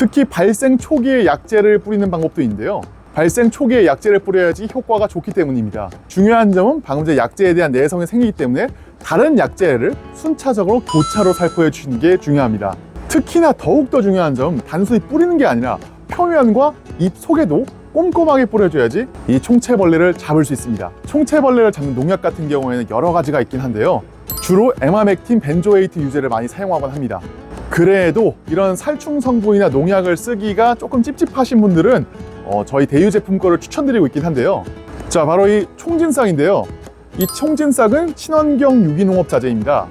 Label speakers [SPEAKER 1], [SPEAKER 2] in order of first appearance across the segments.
[SPEAKER 1] 특히 발생 초기에 약재를 뿌리는 방법도 있는데요. 발생 초기에 약재를 뿌려야지 효과가 좋기 때문입니다. 중요한 점은 방금 전에 약재에 대한 내성이 생기기 때문에 다른 약재를 순차적으로 교차로 살포해 주시는 게 중요합니다. 특히나 더욱더 중요한 점, 단순히 뿌리는 게 아니라 표면과 잎 속에도 꼼꼼하게 뿌려줘야지 이 총체벌레를 잡을 수 있습니다. 총체벌레를 잡는 농약 같은 경우에는 여러 가지가 있긴 한데요. 주로 에마맥틴 벤조에이트 유제를 많이 사용하곤 합니다. 그래도 이런 살충 성분이나 농약을 쓰기가 조금 찝찝하신 분들은 어, 저희 대유 제품 거를 추천드리고 있긴 한데요. 자, 바로 이 총진싹인데요. 이 총진싹은 친환경 유기농업 자재입니다.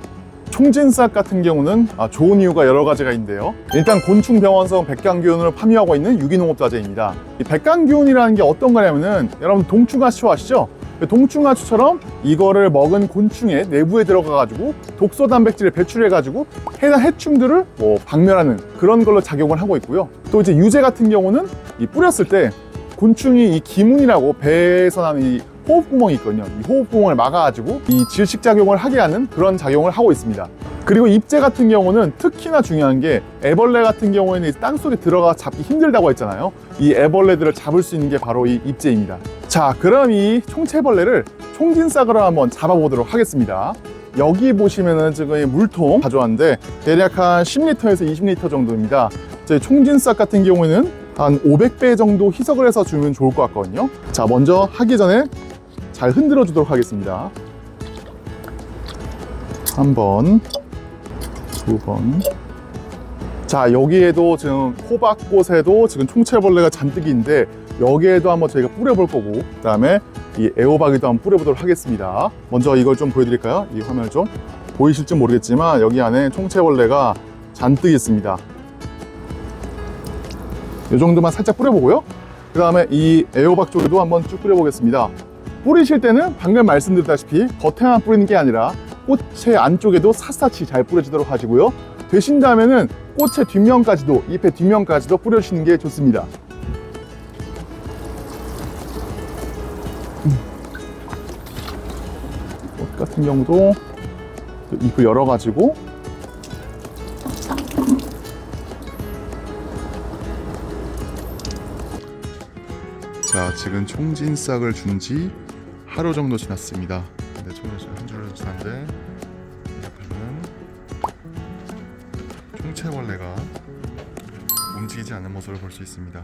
[SPEAKER 1] 총진싹 같은 경우는 아, 좋은 이유가 여러 가지가 있는데요. 일단 곤충병원성 백강균을 함유하고 있는 유기농업 자재입니다. 이 백강균이라는 게 어떤 거냐면은 여러분 동충하초 아시죠? 동충하초처럼 이거를 먹은 곤충의 내부에 들어가가지고 독소 단백질을 배출해가지고 해당 해충들을 뭐 박멸하는 그런 걸로 작용을 하고 있고요. 또 이제 유제 같은 경우는 이 뿌렸을 때 곤충이 이 기문이라고 배에서 나는 이 호흡 구멍이 있거든요. 이 호흡 구멍을 막아가지고 이 질식 작용을 하게 하는 그런 작용을 하고 있습니다. 그리고 잎제 같은 경우는 특히나 중요한 게 애벌레 같은 경우에는 땅 속에 들어가 잡기 힘들다고 했잖아요. 이 애벌레들을 잡을 수 있는 게 바로 이 잎제입니다. 자, 그럼 이 총체벌레를 총진싹으로 한번 잡아보도록 하겠습니다. 여기 보시면은 지금 이 물통 가져왔는데 대략 한 10리터에서 20리터 정도입니다. 제 총진싹 같은 경우에는 한 500배 정도 희석을 해서 주면 좋을 것 같거든요. 자, 먼저 하기 전에 잘 흔들어 주도록 하겠습니다. 한 번, 두 번. 자, 여기에도 지금 호박꽃에도 지금 총체벌레가 잔뜩 있는데 여기에도 한번 저희가 뿌려볼 거고 그 다음에 이 애호박에도 한번 뿌려보도록 하겠습니다. 먼저 이걸 좀 보여드릴까요? 이 화면을 좀 보이실지 모르겠지만 여기 안에 총체벌레가 잔뜩 있습니다. 이 정도만 살짝 뿌려보고요. 그 다음에 이 애호박 쪽에도 한번 쭉 뿌려보겠습니다. 뿌리실 때는 방금 말씀드렸다시피 겉에만 뿌리는 게 아니라 꽃의 안쪽에도 샅샅이 잘 뿌려지도록 하시고요. 되신다면은 꽃의 뒷면까지도, 잎의 뒷면까지도 뿌려주시는 게 좋습니다. 음. 꽃 같은 경우도 또 잎을 열어가지고 자, 지금 총진싹을 준 지 하루 정도 지났습니다. 근데 총진싹 한 줄로 지났는데 총체벌레가 움직이지 않는 모습을 볼 수 있습니다.